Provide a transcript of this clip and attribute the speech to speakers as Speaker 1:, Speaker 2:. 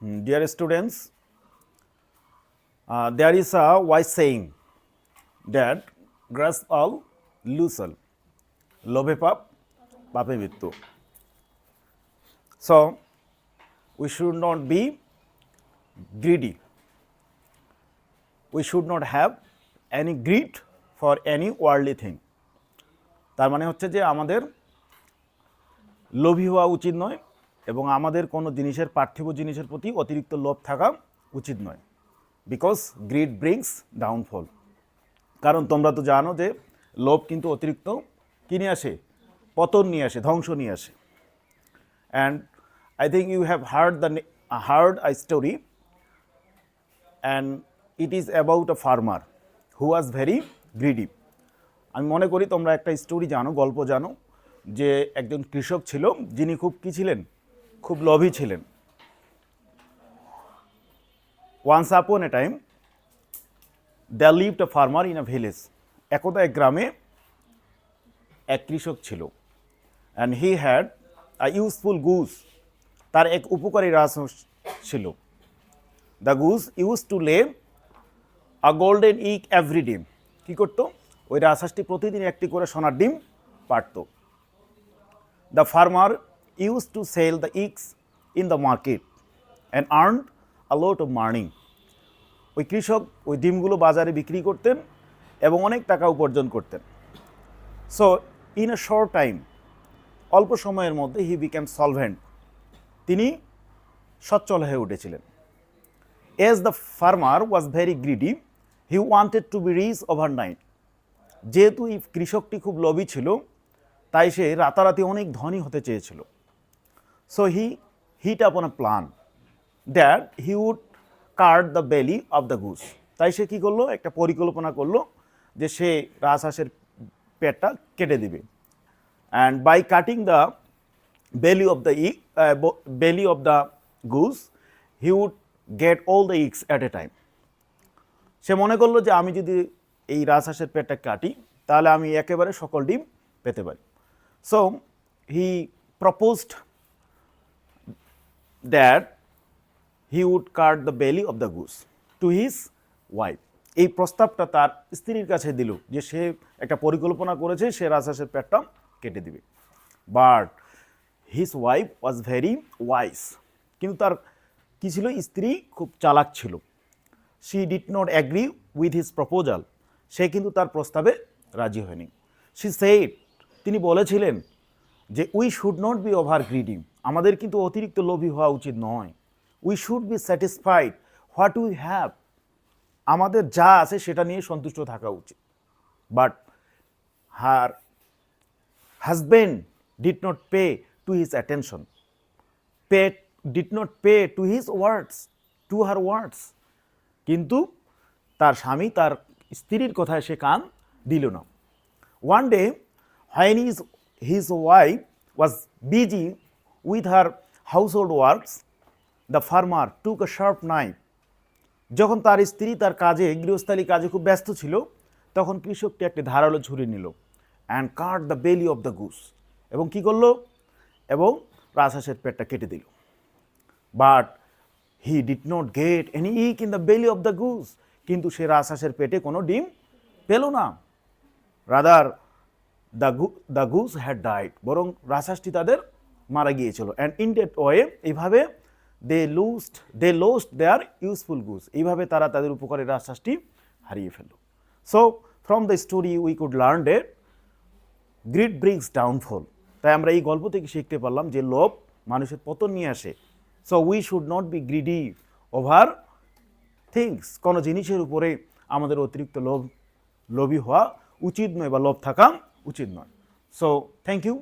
Speaker 1: Mm, Dear students, uh, there is a wise saying that grass all lose all. লোভে পাপ পাপে মৃত্যু so we should not be greedy we should not have any greed for any worldly thing তার মানে হচ্ছে যে আমাদের লোভী হওয়া উচিত নয় এবং আমাদের কোনো জিনিসের পার্থিব জিনিসের প্রতি অতিরিক্ত লোভ থাকা উচিত নয়। বিকজ গ্রিড ব্রিংস ডাউনফল কারণ তোমরা তো জানো যে লোভ কিন্তু অতিরিক্ত কী নিয়ে আসে? পতন নিয়ে আসে, ধ্বংস নিয়ে আসে। And I think you have heard the hard I story and it is about a farmer who was very greedy আমি মনে করি তোমরা একটা স্টোরি জানো, গল্প জানো যে একজন কৃষক ছিল, যিনি খুব কী ছিলেন? খুব লভি ছিলেন। Once upon a time the lived a farmer in a village একদা এক গ্রামে এক কৃষক ছিল। And he had a useful goose তার এক উপকারী রাজহাঁস ছিল। দ্য গুজ ইউজ টু লে আ গোল্ডেন ইক এভরি ডিম কী করতো? ওই রাজহাঁসটি প্রতিদিন একটি করে সোনার ডিম পারত the farmer use to sell the eggs in the market and earn a lot of মার্নিং ওই কৃষক ওই ডিমগুলো বাজারে বিক্রি করতেন এবং অনেক টাকা উপার্জন করতেন। So in a short time অল্প সময়ের মধ্যে হি বিকেম সলভেন্ট তিনি সচ্ছল হয়ে উঠেছিলেন। As the farmer was very greedy he wanted to be rich overnight যেহেতু এই কৃষকটি খুব লোভী ছিল, তাই সে রাতারাতি অনেক ধনী হতে চেয়েছিল। So he hit upon a plan that he would cut the belly of the goose তাই সে কী করল? একটা পরিকল্পনা করল যে সে রাজহাঁসের পেটটা কেটে দিবে। And by cutting the the egg, uh, bo- belly of the goose, he would get all the eggs at a time. সে মনে করল যে আমি যদি এই রাজহাঁসের পেটটা কাটি তাহলে আমি একেবারে সকল ডিম পেতে পারি। So he proposed that he would cut the belly of the goose to his wife এই প্রস্তাবটা তার স্ত্রীর কাছে দিল যে সে একটা পরিকল্পনা করেছে, সে রাজহাঁসের পেটটা কেটে দিবে। But his wife was very wise কিন্তু তার কী ছিল? স্ত্রী খুব চালাক ছিল। She did not agree with his proposal সে কিন্তু তার প্রস্তাবে রাজি হয়নি। শি সেইড তিনি বলেছিলেন যে we should not be over greeding আমাদের কিন্তু অতিরিক্ত লোভী হওয়া উচিত নয়। We should be satisfied what we have আমাদের যা আছে সেটা নিয়ে সন্তুষ্ট থাকা উচিত। But her husband did not pay to his attention pay did not pay to his words to her words কিন্তু তার স্বামী তার স্ত্রীর কথায় সে কান দিল না। One day when is wife was busy with her household works the farmer took a sharp knife যখন তার স্ত্রী তার কাজে, গৃহস্থালী কাজে খুব ব্যস্ত ছিল, তখন কৃষকটি একটি ধারালো ছুরি নিল and cut the belly of the goose এবং কি করল? এবং রাজহাঁসের পেটটা কেটে দিল। But he did not get any egg in the belly of the goose কিন্তু সে রাজহাঁসের পেটে কোনো ডিম পেল না। রাদার দ্য গু দ্য গুস হ্যাড ডাইড বরং রাজহাঁসটি তাদের মারা গিয়েছিল। অ্যান্ড ইন ডেট ওয়ে এইভাবে they lost they lost their useful goose এইভাবে তারা তাদের উপকারী রাজহাঁসটি হারিয়ে ফেলল। So from the story we could learn the greed brings downfall তাই আমরা এই গল্প থেকে শিখতে পারলাম যে লোভ মানুষের পতন নিয়ে আসে। So we should not be greedy over things কোনো জিনিসের উপরে আমাদের অতিরিক্ত লোভ, লোভী হওয়া উচিত নয় বা লোভ থাকা উচিত নয়। So thank you